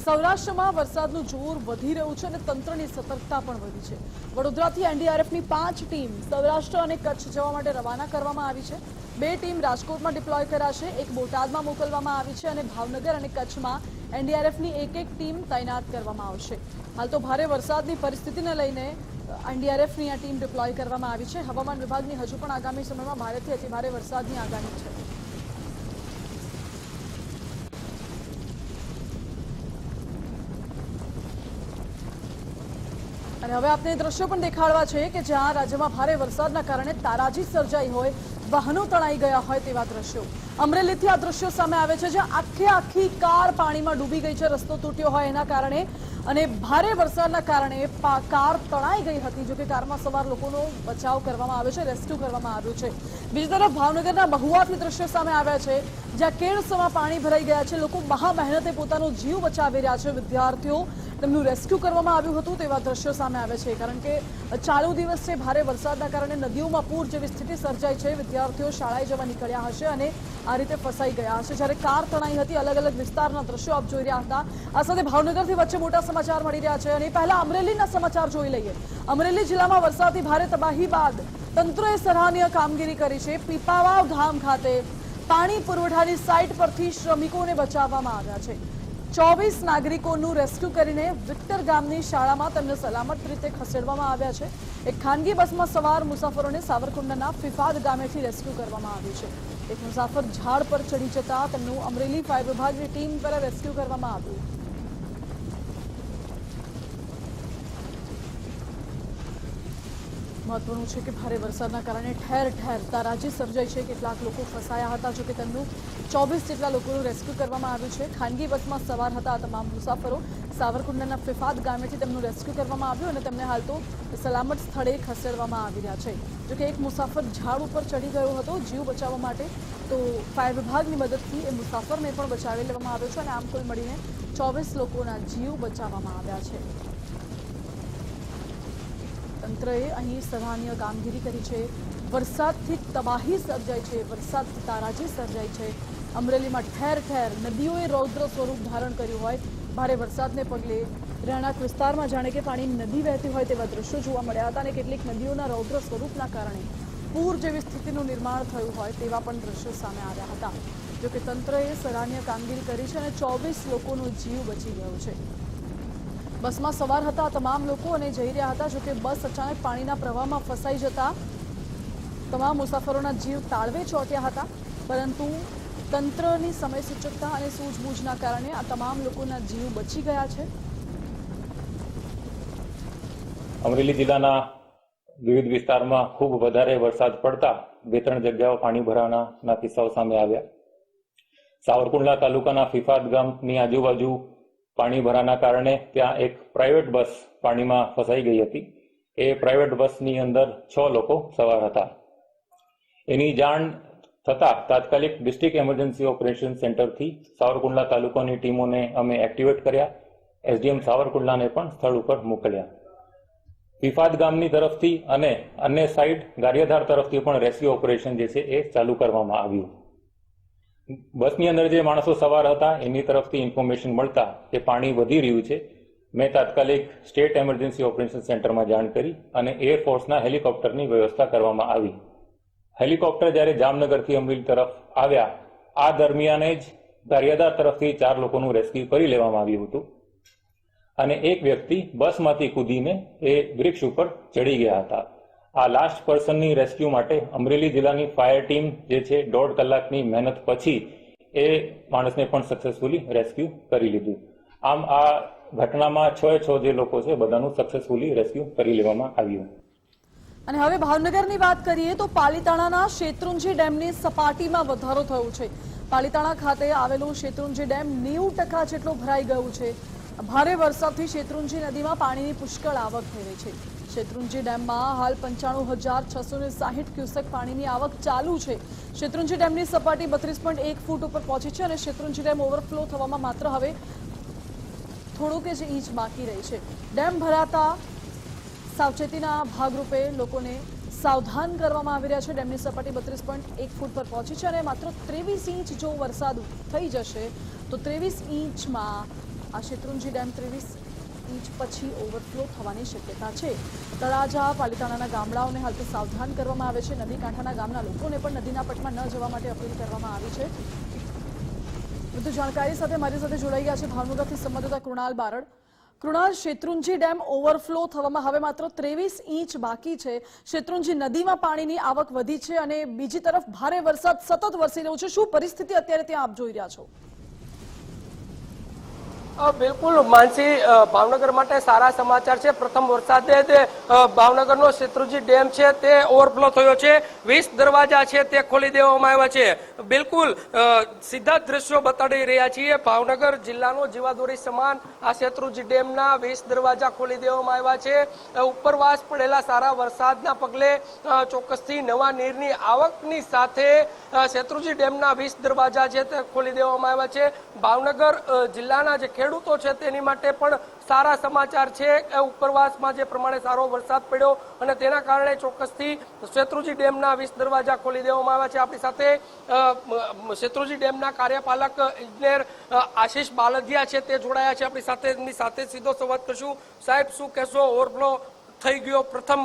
સૌરાષ્ટ્રમાં વરસાદનું જોર વધી રહ્યું છે અને તંત્રની સતર્કતા પણ વધી છે. વડોદરાથી એનડીઆરએફની પાંચ ટીમ સૌરાષ્ટ્ર અને કચ્છ જવા માટે રવાના કરવામાં આવી છે. બે ટીમ રાજકોટમાં ડિપ્લોય કરાશે, એક બોટાદમાં મોકલવામાં આવી છે અને ભાવનગર અને કચ્છમાં એનડીઆરએફની એક એક ટીમ તૈનાત કરવામાં આવશે. હાલ તો ભારે વરસાદની પરિસ્થિતિને લઈને એનડીઆરએફની આ ટીમ ડિપ્લોય કરવામાં આવી છે. હવામાન વિભાગની હજુ પણ આગામી સમયમાં ભારેથી અતિભારે વરસાદની આગાહી છે. અને હવે આપને દ્રશ્યો પણ દેખાડવા છે કે જ્યાં રાજ્યમાં ભારે વરસાદના કારણે તારાજી સર્જાઈ હોય, વાહનો તણાઈ ગયા હોય તેવા દ્રશ્યો. અમરેલીથી આ દ્રશ્યો સામે આવે છે, જ્યાં આખી આખી કાર પાણીમાં ડૂબી ગઈ છે, રસ્તો તૂટ્યો હોય એના કારણે. અને ભારે વરસાદના કારણે કાર તણાઈ ગઈ હતી, જોકે કારમાં સવાર લોકોનો બચાવ કરવામાં આવ્યો છે, રેસ્ક્યુ કરવામાં આવ્યું છે. બીજી તરફ ભાવનગરના મહુવાથી દ્રશ્યો સામે આવ્યા છે, જ્યાં કેળસમાં પાણી ભરાઈ ગયા છે. લોકો મહા મહેનતે પોતાનો જીવ બચાવી રહ્યા છે, વિદ્યાર્થીઓ. તેમનું રેસ્ક્યુ કરવામાં આવ્યું હતું તેવા દ્રશ્યો સામે આવે છે, કારણ કે ચાલુ દિવસ છે, ભારે વરસાદના કારણે નદીઓમાં પૂર જેવી સ્થિતિ સર્જાઈ છે. વિદ્યાર્થીઓ શાળાએ જવા નીકળ્યા હશે અને આ રીતે ફસાઈ ગયા હશે. જ્યારે કાર તણાઈ હતી અલગ અલગ વિસ્તારના દ્રશ્યો આપ જોઈ રહ્યા હતા. આ સાથે ભાવનગરથી વચ્ચે મોટા સમાચાર મળી રહ્યા છે અને પહેલા અમરેલીના સમાચાર જોઈ લઈએ. અમરેલી જિલ્લામાં વરસાદથી ભારે તબાહી બાદ તંત્રએ સરાહનીય કામગીરી કરી છે. પીપાવાવ ગામ ખાતે પાણી પુરવઠાની સાઇટ પરથી શ્રમિકોને બચાવવામાં આવ્યા છે. ચોવીસ નાગરિકોનું રેસ્ક્યુ કરીને વિક્ટર ગામની શાળામાં તેમને સલામત રીતે ખસેડવામાં આવ્યા છે. એક ખાનગી બસમાં સવાર મુસાફરોને સાવરકુંડના ફિફાદ ગામેથી રેસ્ક્યુ કરવામાં આવ્યું છે. એક મુસાફર ઝાડ પર ચડી જતા તેમનું અમરેલી ફાયર વિભાગની ટીમ દ્વારા રેસ્ક્યુ કરવામાં આવ્યું. મહત્વનું છે કે ભારે વરસાદના કારણે ઠેર ઠેર તારાજી સર્જાઈ છે. કેટલાક લોકો ફસાયા હતા જોકે તેમનું ચોવીસ જેટલા લોકોનું રેસ્ક્યુ કરવામાં આવ્યું છે. ખાનગી બસમાં સવાર હતા તમામ મુસાફરો. સાવરકુંડલાના ફિફાદ ગામેથી તેમનું રેસ્ક્યુ કરવામાં આવ્યું અને તેમને હાલ તો સલામત સ્થળે ખસેડવામાં આવી રહ્યા છે. જોકે એક મુસાફર ઝાડ ઉપર ચડી ગયો હતો, જીવ બચાવવા માટે, તો ફાયર વિભાગની મદદથી એ મુસાફરને પણ બચાવી લેવામાં આવ્યો છે અને આમ કુલ મળીને ચોવીસ લોકોના જીવ બચાવવામાં આવ્યા છે. તંત્રએ અહીં સરાહનીય કામગીરી કરી છે. વરસાદથી તબાહી સર્જાઈ છે, વરસાદથી તારાજી સર્જાઈ છે. અમરેલીમાં ઠેર ઠેર નદીઓએ રૌદ્ર સ્વરૂપ ધારણ કર્યું હોય, ભારે વરસાદને પગલે રહેણાંક વિસ્તારમાં જાણે કે પાણી નદી વહેતી હોય તેવા દ્રશ્યો જોવા મળ્યા હતા અને કેટલીક નદીઓના રૌદ્ર સ્વરૂપના કારણે પૂર જેવી સ્થિતિનું નિર્માણ થયું હોય તેવા પણ દ્રશ્યો સામે આવ્યા હતા. જોકે તંત્રએ સરાહનીય કામગીરી કરી છે અને ચોવીસ લોકોનો જીવ બચી ગયો છે. બસમાં સવાર હતા તમામ લોકો અને જઈ રહ્યા હતા, જોકે બસ અચાનક પાણીના પ્રવાહમાં ફસાઈ જતા તમામ મુસાફરોના જીવ તાળવે ચોંટ્યા હતા. પરંતુ તંત્રની સમય સૂચકતા અને સૂઝબૂઝના કારણે આ તમામ લોકોના જીવ બચી ગયા છે. અમરેલી જિલ્લાના વિવિધ વિસ્તારમાં ખૂબ વધારે વરસાદ પડતા બે ત્રણ જગ્યાઓ પાણી ભરાવાના કિસ્સાઓ સામે આવ્યા. સાવરકુંડલા તાલુકાના ફિફાદ ગામની આજુબાજુ પાણી ભરાના કારણે ત્યાં એક પ્રાઇવેટ બસ પાણીમાં ફસાઈ ગઈ હતી. એ પ્રાઇવેટ બસની અંદર છ લોકો સવાર હતા. એની જાણ થતા તાત્કાલિક ડિસ્ટ્રિક્ટ એમરજન્સી ઓપરેશન સેન્ટરથી સાવરકુંડલા તાલુકાની ટીમોને અમે એક્ટિવેટ કર્યા. એસડીએમ સાવરકુંડલાને પણ સ્થળ ઉપર મોકલ્યા. ફિફાદ ગામની તરફથી અને અન્ય સાઇડ ગારિયાધાર તરફથી પણ રેસ્ક્યુ ઓપરેશન જે છે એ ચાલુ કરવામાં આવ્યું. બસની અંદર જે માણસો સવાર હતા એની તરફથી ઇન્ફોર્મેશન મળતા કે પાણી વધી રહ્યું છે. મેં તાત્કાલિક સ્ટેટ એમરજન્સી ઓપરેશન સેન્ટરમાં જાણ કરી અને એરફોર્સના હેલિકોપ્ટરની વ્યવસ્થા કરવામાં આવી. હેલિકોપ્ટર જ્યારે જામનગરથી અમરેલી તરફ આવ્યા, આ દરમિયાન જ ગારિયાધાર તરફથી ચાર લોકોનું રેસ્ક્યુ કરી લેવામાં આવ્યું હતું. અને એક વ્યક્તિ બસમાંથી કૂદીને એ વૃક્ષ ઉપર ચડી ગયા હતા. આ લાસ્ટ પર્સનની રેસ્ક્યુ માટે અમરેલી જિલ્લાની ફાયર ટીમ જે છે, દોઢ કલાકની મહેનત પછી એ માણસને પણ સક્સેસફુલી રેસ્ક્યુ કરી લીધું. આમ આ ઘટનામાં છ છ જે લોકો છે, બધાનું સક્સેસફુલી રેસ્ક્યુ કરી લેવામાં આવ્યું. અને હવે ભાવનગરની વાત કરીએ તો પાલીતાણાના શેત્રુંજી ડેમની સપાટીમાં વધારો થયો છે. પાલીતાણા ખાતે આવેલું શેત્રુંજી ડેમ નેવું ટકા જેટલો ભરાઈ ગયું છે. ભારે વરસાદથી શેત્રુંજી નદીમાં પાણીની પુષ્કળ આવક થઈ રહી છે. શેત્રુંજી ડેમમાં હાલ પંચાણું હજાર છસો ને સાહીઠ ક્યુસેક પાણીની આવક ચાલુ છે. શેત્રુંજી ડેમની સપાટી બત્રીસ પોઈન્ટ એક ફૂટ ઉપર પહોંચી છે અને શેત્રુંજી ડેમ ઓવરફ્લો થવામાં માત્ર હવે થોડુંક જ ઇંચ બાકી રહી છે. ડેમ ભરાતા સાવચેતીના ભાગરૂપે લોકોને સાવધાન કરવામાં આવી રહ્યા છે. ડેમની સપાટી બત્રીસ પોઈન્ટ એક ફૂટ પર પહોંચી છે અને માત્ર ત્રેવીસ ઇંચ જો વરસાદ થઈ જશે, તો ત્રેવીસ ઇંચમાં આ શેત્રુંજી ડેમ ત્રેવીસ ઇંચ પછી ઓવરફ્લો થવાની શક્યતા છે. તળાજા, પાલિતાણાના ગામડાઓને હાલ તો સાવધાન કરવામાં આવે છે. નદી કાંઠાના ગામના લોકોને પણ નદીના પટમાં ન જવા માટે અપીલ કરવામાં આવી છે. વધુ જાણકારી સાથે મારી સાથે જોડાઈ ગયા છે ભાવનગરથી સંવાદદાતા કૃણાલ બારડ. કૃણાલ શેત્રુંજી ડેમ ઓવરફ્લો થવામાં હવે માત્ર ત્રેવીસ ઇંચ બાકી છે. શેત્રુંજી નદીમાં પાણીની આવક વધી છે અને બીજી તરફ ભારે વરસાદ સતત વરસી રહ્યો છે. શું પરિસ્થિતિ અત્યારે ત્યાં આપ જોઈ રહ્યા છો? બિલકુલ. માનસી ભાવનગર માટે સારા સમાચાર છે. પ્રથમ વરસાદે તે ભાવનગરનો શેત્રુજી ડેમ છે, તે ઓવરફ્લો થયો છે. વીસ દરવાજા છે, તે ખોલી દેવામાં આવ્યા છે. બિલકુલ સીધા દ્રશ્યો બતાડી રહ્યા છીએ. ભાવનગર જિલ્લાનો જીવાદોરી સમાન આ શેત્રુજી ડેમના વીસ દરવાજા ખોલી દેવામાં આવ્યા છે. ઉપરવાસ પડેલા સારા વરસાદના પગલે ચોક્કસથી નવા નીરની આવકની સાથે શેત્રુજી ડેમના વીસ દરવાજા છે, તે ખોલી દેવામાં આવ્યા છે. ભાવનગર જિલ્લાના જે ખેડૂતો છે તેની માટે પણ સારા સમાચાર છે. ઉપરવાસમાં જે પ્રમાણે સારો વરસાદ પડ્યો અને તેના કારણે ચોક્કસથી શેત્રુજી ડેમના વીસ દરવાજા ખોલી દેવામાં આવ્યા છે. આપણી સાથે શેત્રુજી ડેમના કાર્યપાલક, ઇજનેર આશીષ બાલધિયા છે. તે જોડાયા છે આપણી સાથે. એમની સાથે સીધો સંવાદ કરશું. સાહેબ, શું કહેશો? ઓવરફ્લો થઈ ગયો પ્રથમ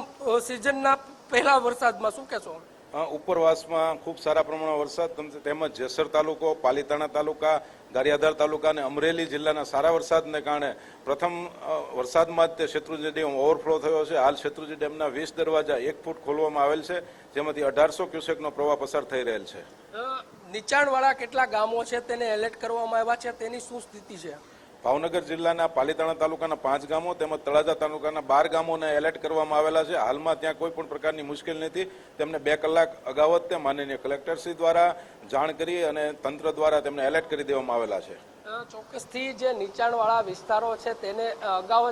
સિઝનના પહેલા વરસાદમાં શું કહેશો? ઉપરવાસમાં ખૂબ સારા પ્રમાણમાં વરસાદ, તમ- તેમજ જેસર તાલુકો, પાલીતાણા તાલુકા, ગારિયાધાર તાલુકા અને અમરેલી જિલ્લાના સારા વરસાદને કારણે પ્રથમ વરસાદમાં જ તે શેત્રુંજી ડેમ ઓવરફ્લો થયો છે. હાલ શેત્રુંજી ડેમના વીસ દરવાજા એક ફૂટ ખોલવામાં આવેલ છે, જેમાંથી અઢારસો ક્યુસેકનો પ્રવાહ પસાર થઈ રહેલ છે. નીચાણવાળા કેટલા ગામો છે તેને એલર્ટ કરવામાં આવ્યા છે? તેની શું સ્થિતિ છે? ભાવનગર જિલ્લાના પાલીતાણા તાલુકાના પાંચ ગામો તેમજ તળાજા તાલુકાના બાર ગામોને એલર્ટ કરવામાં આવેલા છે. હાલમાં ત્યાં કોઈ પણ પ્રકારની મુશ્કેલી નથી. તેમને બે કલાક અગાઉ જ તે માનનીય કલેક્ટરશ્રી દ્વારા જાણ કરી અને તંત્ર દ્વારા તેમને એલર્ટ કરી દેવામાં આવેલા છે. ચોક્કસથી જે નીચાણવાળા વિસ્તારો છે તેને અગાઉ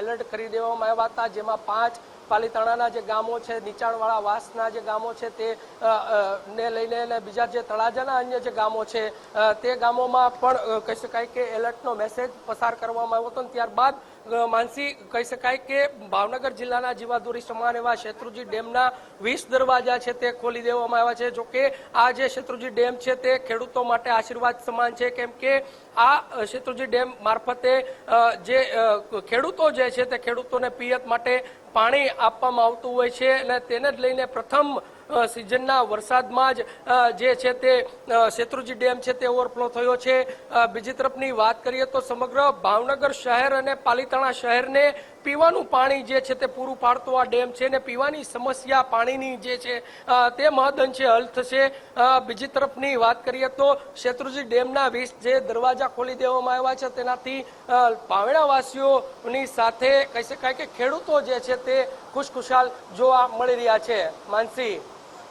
એલર્ટ કરી દેવામાં આવ્યા હતા, જેમાં પાંચ પાલીતાણાના જે ગામો છે, નીચાણવાળા વાસના જે ગામો છે, તે ને લઈને અને બીજા જે તળાજાના અન્ય જે ગામો છે તે ગામોમાં પણ કહી શકાય કે એલર્ટનો મેસેજ પસાર કરવામાં આવ્યો હતો અને ત્યારબાદ માનસી, કહી શકાય કે ભાવનગર જિલ્લાના જીવાદોરી સમાન એવા શેત્રુજી ડેમના વીસ દરવાજા છે તે ખોલી દેવામાં આવ્યા છે. જોકે આ જે શેત્રુજી ડેમ છે તે ખેડૂતો માટે આશીર્વાદ સમાન છે. કેમ કે આ શેત્રુજી ડેમ મારફતે જે ખેડૂતો જે છે તે ખેડૂતોને પિયત માટે પાણી આપવામાં આવતું હોય છે અને તેને જ લઈને પ્રથમ સિઝનના વરસાદમાં જ જે છે તે શેત્રુજી ડેમ છે તે ઓવરફ્લો થયો છે. બીજી તરફની વાત કરીએ તો સમગ્ર ભાવનગર શહેર અને પાલિતાણા શહેરને પીવાનું પાણી જે છે તે પૂરું પાડતો આ ડેમ છે ને પીવાની સમસ્યા પાણીની જે છે તે મહદઅંશે હલ થશે. બીજી તરફની વાત કરીએ તો શેત્રુજી ડેમના વીસ જે દરવાજા ખોલી દેવામાં આવ્યા છે, તેનાથી પાવેણાવાસીઓની સાથે કહી શકાય કે ખેડૂતો જે છે તે ખુશખુશાલ જોવા મળી રહ્યા છે. માનસી.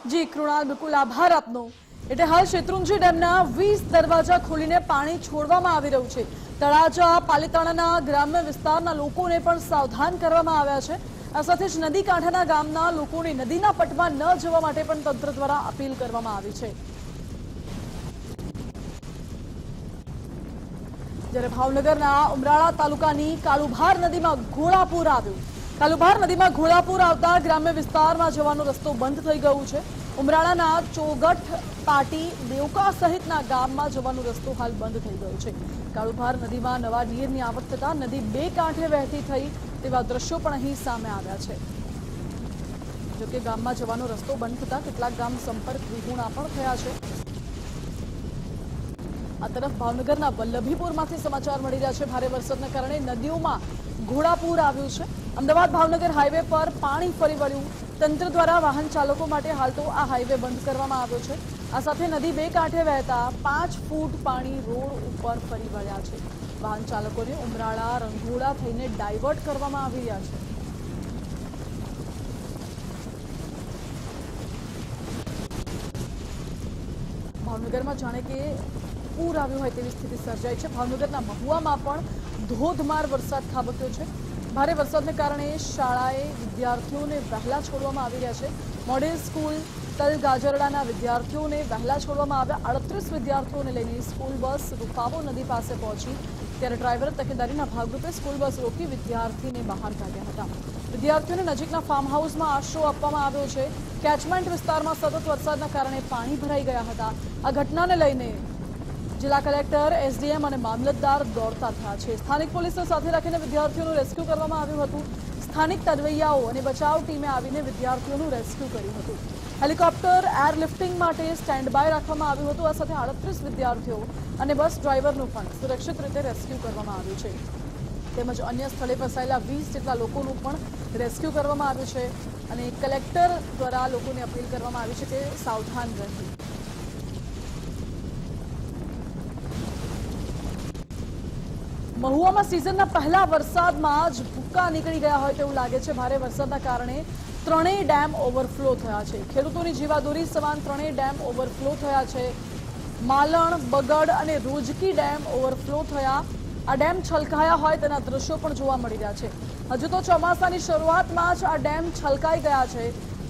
જી, કૃણાલ, બિલકુલ આભાર આપનો. એટલે હાલ શેત્રુંજી ડેમના વીસ દરવાજા ખોલીને પાણી છોડવામાં આવી રહ્યું છે. તળાજા પાલીતાણાના ગ્રામ્ય વિસ્તારના લોકોને પણ સાવધાન કરવામાં આવ્યા છે. આ સાથે જ નદી કાંઠાના ગામના લોકોને નદીના પટમાં ન જવા માટે પણ તંત્ર દ્વારા અપીલ કરવામાં આવી છે. જ્યારે ભાવનગરના ઉમરાળા તાલુકાની કાલુભાર નદીમાં ઘોડાપુર આવ્યું. કાલુભાર નદીમાં ઘોડાપુર આવતા ગ્રામ્ય વિસ્તારમાં જવાનો રસ્તો બંધ થઈ ગયું છે. ઉમરાળાના ચોગઠ પાટી દેવકા સહિતના ગામમાં જવાનો રસ્તો હાલ બંધ થઈ ગયો છે. કાળુભાર નદીમાં નવા નીરની આવક થતા નદી બે કાંઠે વહેતી થઈ તેવા દ્રશ્યો પણ અહીં સામે આવ્યા છે. જોકે ગામમાં જવાનો રસ્તો બંધ થતા કેટલાક ગામ સંપર્ક વિહુણા પણ થયા છે. આ તરફ ભાવનગરના વલ્લભીપુરમાંથી સમાચાર મળી રહ્યા છે. ભારે વરસાદના કારણે નદીઓમાં ઘોડાપૂર આવ્યું છે. અમદાવાદ ભાવનગર હાઈવે પર પાણી ફરી વળ્યું. તંત્ર દ્વારા વાહન ચાલકો માટે હાલ તો આ હાઈવે બંધ કરવામાં આવ્યો છે. આ સાથે નદી બે કાંઠે વહેતા પાંચ ફૂટ પાણી રોડ ઉપર ફરી વળ્યા છે. વાહન ચાલકોને ઉમરાળા રંગોળા થઈને ડાયવર્ટ કરવામાં આવી રહ્યા છે. ભાવનગરમાં જાણે કે પૂર આવ્યું હોય તેવી સ્થિતિ સર્જાઈ છે. ભાવનગરના મહુવામાં પણ ધોધમાર વરસાદ ખાબક્યો છે. ભારે વરસાદને કારણે શાળાએ વિદ્યાર્થીઓને વહેલા છોડવામાં આવી રહ્યા છે. મોડેલ સ્કૂલ તલ ગાજરડાના વિદ્યાર્થીઓને વહેલા છોડવામાં આવ્યા. અડત્રીસ વિદ્યાર્થીઓને લઈને સ્કૂલ બસ રૂપાવો નદી પાસે પહોંચી. ત્યારે ડ્રાઈવરે તકેદારીના ભાગરૂપે સ્કૂલ બસ રોકી વિદ્યાર્થીને બહાર કાઢ્યા હતા. વિદ્યાર્થીઓને નજીકના ફાર્મ હાઉસમાં આશરો આપવામાં આવ્યો છે. કેચમેન્ટ વિસ્તારમાં સતત વરસાદના કારણે પાણી ભરાઈ ગયા હતા. આ ઘટનાને લઈને જિલ્લા કલેક્ટર, એસડીએમ અને મામલતદાર દોડતા થયા છે. સ્થાનિક પોલીસને સાથે રાખીને વિદ્યાર્થીઓનું રેસ્ક્યુ કરવામાં આવ્યું હતું. સ્થાનિક તરવૈયાઓ અને બચાવ ટીમે આવીને વિદ્યાર્થીઓનું રેસ્ક્યુ કર્યું હતું. હેલિકોપ્ટર એરલિફ્ટિંગ માટે સ્ટેન્ડ બાય રાખવામાં આવ્યું હતું. આ સાથે આડત્રીસ વિદ્યાર્થીઓ અને બસ ડ્રાઈવરનું પણ સુરક્ષિત રીતે રેસ્ક્યુ કરવામાં આવ્યું છે. તેમજ અન્ય સ્થળે ફસાયેલા વીસ જેટલા લોકોનું પણ રેસ્ક્યુ કરવામાં આવ્યું છે. અને કલેક્ટર દ્વારા લોકોને અપીલ કરવામાં આવી છે કે સાવધાન રહે. મહુવામાં સિઝનના પહેલા વરસાદમાં જ ભૂક્કા નીકળી ગયા હોય તેવું લાગે છે. ભારે વરસાદના કારણે ત્રણેય ડેમ ઓવરફ્લો થયા છે. ખેડૂતોની જીવાદોરી સમાન ત્રણેય ડેમ ઓવરફ્લો થયા છે. માલણ, બગડ અને રોજકી ડેમ ઓવરફ્લો થયા. આ ડેમ છલકાયા હોય તેના દ્રશ્યો પણ જોવા મળી રહ્યા છે. હજુ તો ચોમાસાની શરૂઆતમાં જ આ ડેમ છલકાઈ ગયા છે.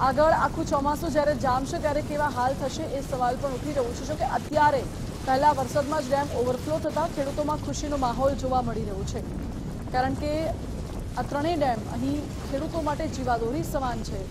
આગળ આખું ચોમાસું જ્યારે જામશે ત્યારે કેવા હાલ થશે એ સવાલ પણ ઉઠી રહ્યો છે. જોકે અત્યારે પહેલા વરસાદમાં જ ડેમ ઓવરફ્લો થતાં ખેડૂતોમાં ખુશીનો માહોલ જોવા મળી રહ્યો છે. કારણ કે આ ત્રણેય ડેમ અહીં ખેડૂતો માટે જીવાદોરી સમાન છે.